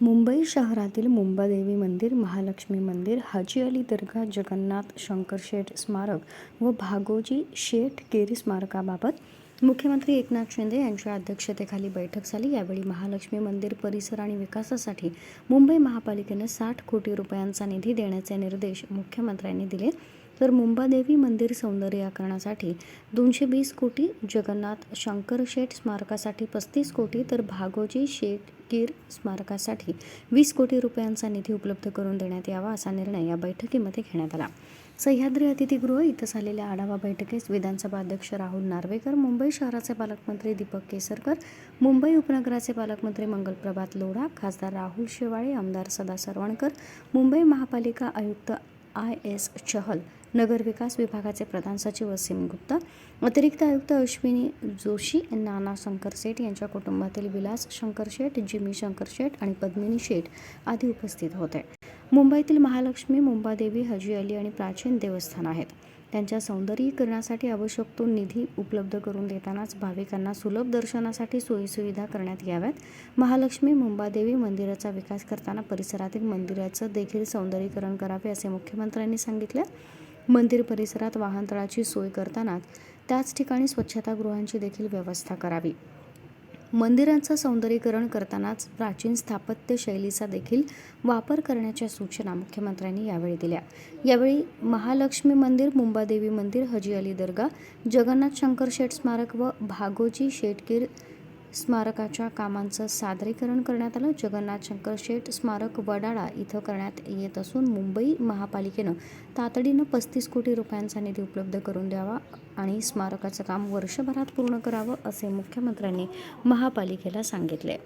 मुंबई शहरातील मुंबादेवी मंदिर महालक्ष्मी मंदिर हाजी अली दर्गा जगन्नाथ शंकरशेठ स्मारक व भागोजी शेठ केरी स्मारकाबाबत मुख्यमंत्री एकनाथ शिंदे यांच्या अध्यक्षतेखाली बैठक झाली. यावेळी महालक्ष्मी मंदिर परिसर आणि विकासासाठी मुंबई महापालिकेनं साठ कोटी रुपयांचा निधी देण्याचे निर्देश मुख्यमंत्र्यांनी दिले. तर मुंबादेवी मंदिर सौंदर्याकरणासाठी दोनशे वीस कोटी जगन्नाथ शंकरशेठ स्मारकासाठी पस्तीस कोटी तर भागोजी शेठ कीर स्मारकासाठी वीस कोटी रुपयांचा निधी उपलब्ध करून देण्यात यावा असा निर्णय या बैठकीमध्ये घेण्यात आला. सह्याद्री अतिथीगृह इथं झालेल्या आढावा बैठकीस विधानसभा अध्यक्ष राहुल नार्वेकर मुंबई शहराचे पालकमंत्री दीपक केसरकर मुंबई उपनगराचे पालकमंत्री मंगलप्रभात लोढा खासदार राहुल शेवाळे आमदार सदा सरवणकर मुंबई महापालिका आयुक्त आय एस चहल नगरविकास विभागाचे प्रधान सचिव वसीम गुप्ता अतिरिक्त आयुक्त अश्विनी जोशी नाना शंकर शेठ यांच्या कुटुंबातील विलास शंकर शेठ जिमी शंकर शेठ आणि पद्मिनी शेठ आदी उपस्थित होते. मुंबईतील महालक्ष्मी मुंबादेवी हजी अली आणि प्राचीन देवस्थान आहेत. त्यांच्या सौंदर्यीकरणासाठी आवश्यक तो निधी उपलब्ध करून देतानाच भाविकांना सुलभ दर्शनासाठी सोयीसुविधा करण्यात याव्यात. महालक्ष्मी मुंबादेवी मंदिराचा विकास करताना परिसरातील मंदिराचं देखील सौंदर्यीकरण करावे असे मुख्यमंत्र्यांनी सांगितले. मंदिर परिसरात वाहनतळाची सोय करतानाच त्याच ठिकाणी स्वच्छतागृहांची देखील व्यवस्था करावी. मंदिरांचं सौंदर्यीकरण करतानाच प्राचीन स्थापत्य शैलीचा देखील वापर करण्याच्या सूचना मुख्यमंत्र्यांनी यावेळी दिल्या. यावेळी महालक्ष्मी मंदिर मुंबादेवी मंदिर हजी अली दर्गा जगन्नाथ शंकर शेठ स्मारक व भागोजी शेटकीर स्मारकाच्या कामांचं सादरीकरण करण्यात आलं. जगन्नाथ शंकर शेठ स्मारक वडाळा इथं करण्यात येत असून मुंबई महापालिकेनं तातडीनं पस्तीस कोटी रुपयांचा निधी उपलब्ध करून द्यावा आणि स्मारकाचं काम वर्षभरात पूर्ण करावं असे मुख्यमंत्र्यांनी महापालिकेला सांगितले.